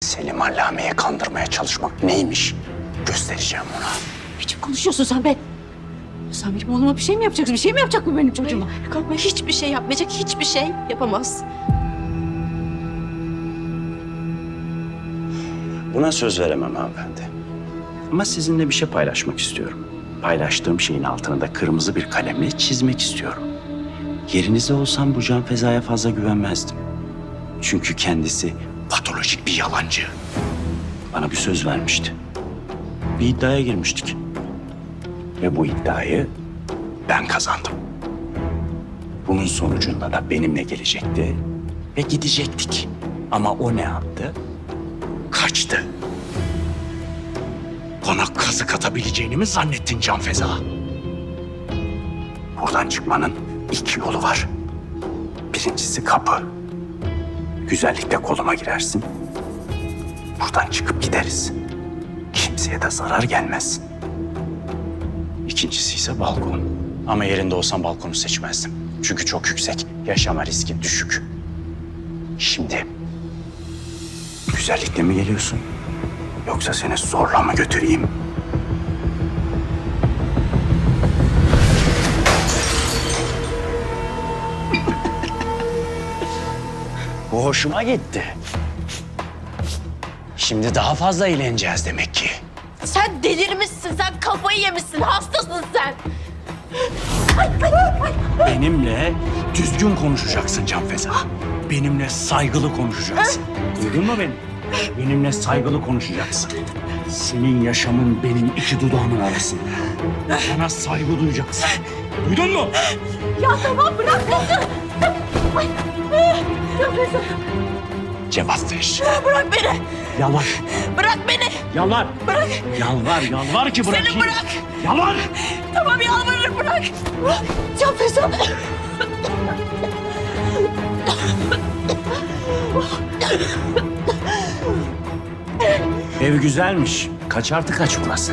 Selim Allame'yi kandırmaya çalışmak neymiş? Göstereceğim ona. Biçim konuşuyorsun sen be. Sen benim oğluma bir şey mi yapacaksın? Bir şey mi yapacak mı benim çocuğuma? Kalkma hiçbir şey yapmayacak, hiçbir şey yapamaz. Buna söz veremem hanımefendi. Ama sizinle bir şey paylaşmak istiyorum. Paylaştığım şeyin altını da kırmızı bir kalemle çizmek istiyorum. Yerinizde olsam bu Can Feza'ya fazla güvenmezdim. Çünkü kendisi patolojik bir yalancı. Bana bir söz vermişti. Bir iddiaya girmiştik. Ve bu iddiayı ben kazandım. Bunun sonucunda da benimle gelecekti ve gidecektik. Ama o ne yaptı? Kaçtı. Bana kazık atabileceğini mi zannettin Can Feza? Buradan çıkmanın iki yolu var. Birincisi kapı. Güzellikle koluma girersin. Buradan çıkıp gideriz. Kimseye de zarar gelmez. İkincisi ise balkon. Ama yerinde olsam balkonu seçmezdim. Çünkü çok yüksek. Yaşama riski düşük. Şimdi güzellikle mi geliyorsun? Yoksa seni zorla mı götüreyim? Bu hoşuma gitti. Şimdi daha fazla eğleneceğiz demek ki. Sen delirmişsin, sen kafayı yemişsin, hastasın sen. Benimle düzgün konuşacaksın Can Feza. Benimle saygılı konuşacaksın. Duydun mu beni? Benimle saygılı konuşacaksın. Senin yaşamın benim iki dudağımın arasında. Bana saygı duyacaksın. Duydun mu? Ya tamam bırak kızı. Cevap ver. bırak beni, Yalvar. bırak beni, Yalvar. bırak. Yalvar, yalvar ki bırakayım. Seni bırak. Yalvar. Tamam yalvarırım bırak. Bırak. Ya Feza. Ev güzelmiş. Kaç artı kaç burası?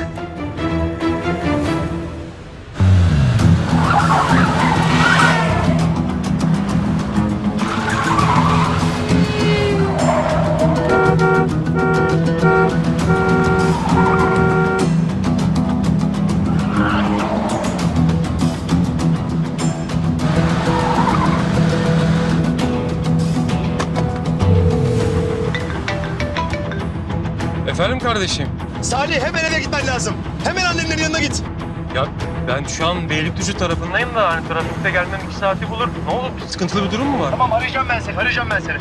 Efendim kardeşim? Salih hemen eve gitmen lazım. Hemen annenlerin yanına git. Ya ben şu an Beylikdüzü tarafındayım da hani trafikte gelmem iki saati bulur. Ne olur bir sıkıntılı bir durum mu var? Tamam arayacağım ben seni. Arayacağım ben seni.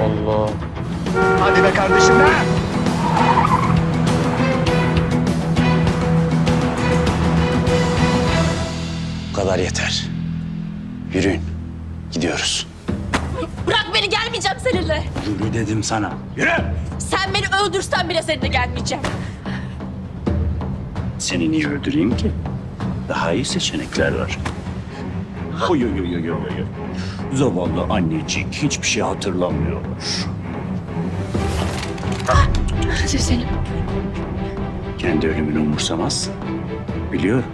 Allah. Hadi be kardeşim be. Bu kadar yeter. Yürüyün. Gidiyoruz. Bırak beni gelmeyeceğim seninle. Yürü dedim sana. Yürü. Sen beni öldürsen bile seninle gelmeyeceğim. Seni niye öldüreyim ki? Daha iyi seçenekler var. Oy oy oy oy oy. Zavallı annecik hiçbir şey hatırlamıyor. Selim. Kendi ölümünü umursamaz. Biliyorum.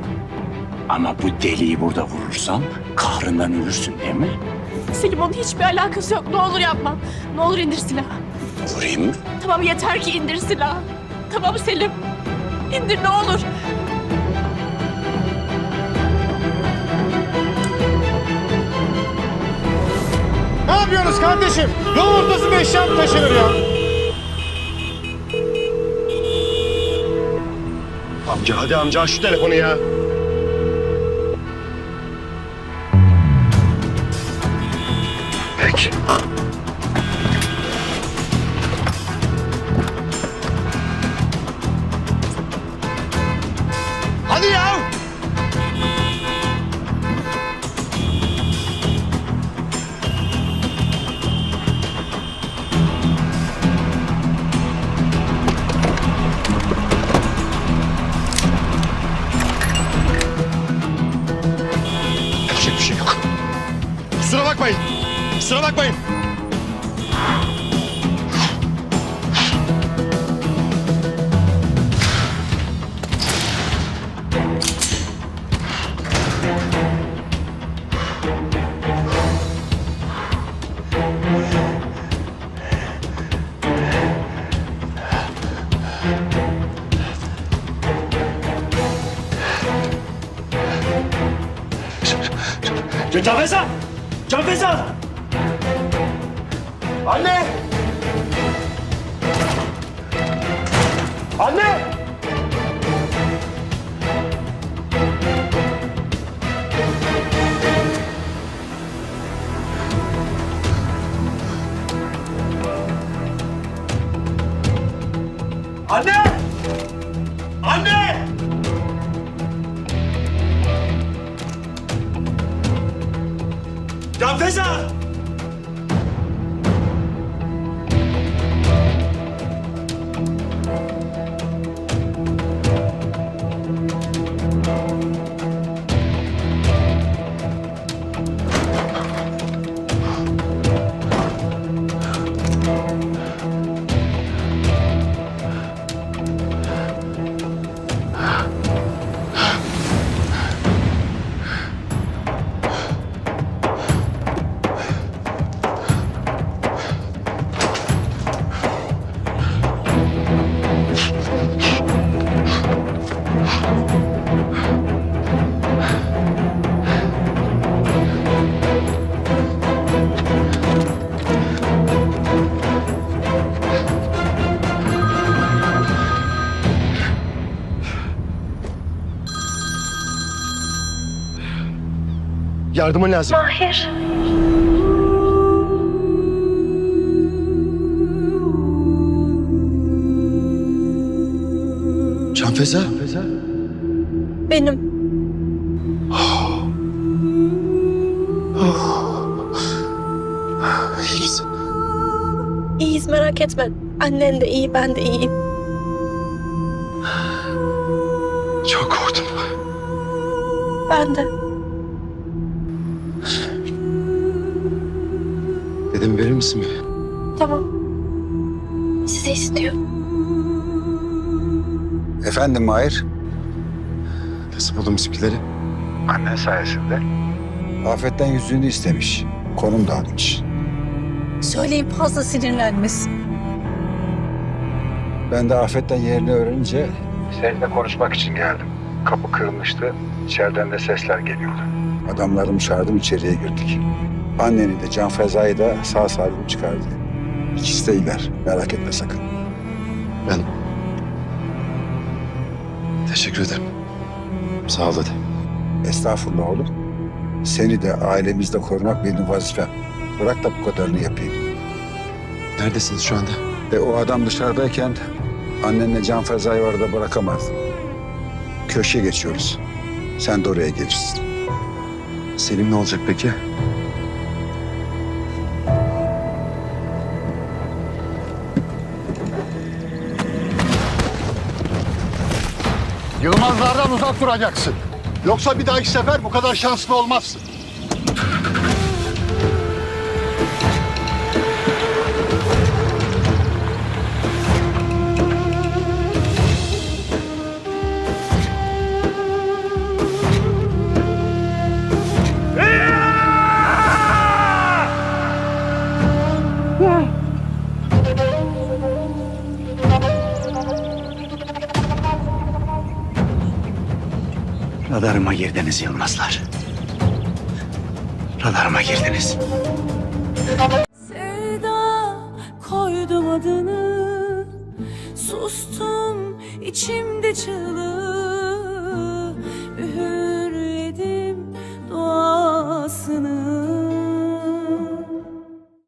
Ama bu deliği burada vurursam kahrından ölürsün değil mi? Selim onun hiçbir alakası yok. Ne olur yapma. Ne olur indir silahı. Vurayım mı? Tamam yeter ki indir silahı. Tamam Selim. İndir ne olur. Ne yapıyorsunuz kardeşim? Yol ortasında eşya mı taşınır ya? Amca hadi amca aç şu telefonu ya. bakmayın. Kusura bakmayın. Müteveza! Can Feza! Anne! Anne! Anne! Anne! Can Yardımın lazım. Mahir. Can Feza. Benim. İyi misin? İyiyiz merak etme. Annen de iyi, ben de iyiyim. Çok korktum. Ben de. Dedim verir misin bir? Tamam. Sizi istiyor. Efendim Mahir, Nasıl buldun bizimkileri? annen sayesinde. Afet'ten yüzüğünü istemiş. Konum dağıtmış. Söyleyin fazla sinirlenmesin. Ben de Afet'ten yerini öğrenince... Seninle konuşmak için geldim. Kapı kırılmıştı. İçeriden de sesler geliyordu. Adamlarımı çağırdım içeriye girdik. Anneni de Can Feza'yı da sağ salim çıkardı. İkisi de iyiler. Merak etme sakın. Ben... Teşekkür ederim. Sağ ol dede. Estağfurullah oğlum. Seni de ailemizde korumak benim vazifem. Bırak da bu kadarını yapayım. Neredesiniz şu anda? E o adam dışarıdayken annenle Can Feza'yı orada bırakamaz. Köşeye geçiyoruz. Sen de oraya gelirsin. Selim ne olacak peki? Yılmazlardan uzak duracaksın. Yoksa bir dahaki sefer bu kadar şanslı olmazsın. Radarıma girdiniz Yılmazlar. Radarıma girdiniz. Sevda koydum adını Sustum içimde çığlığı Üğür yedim duasını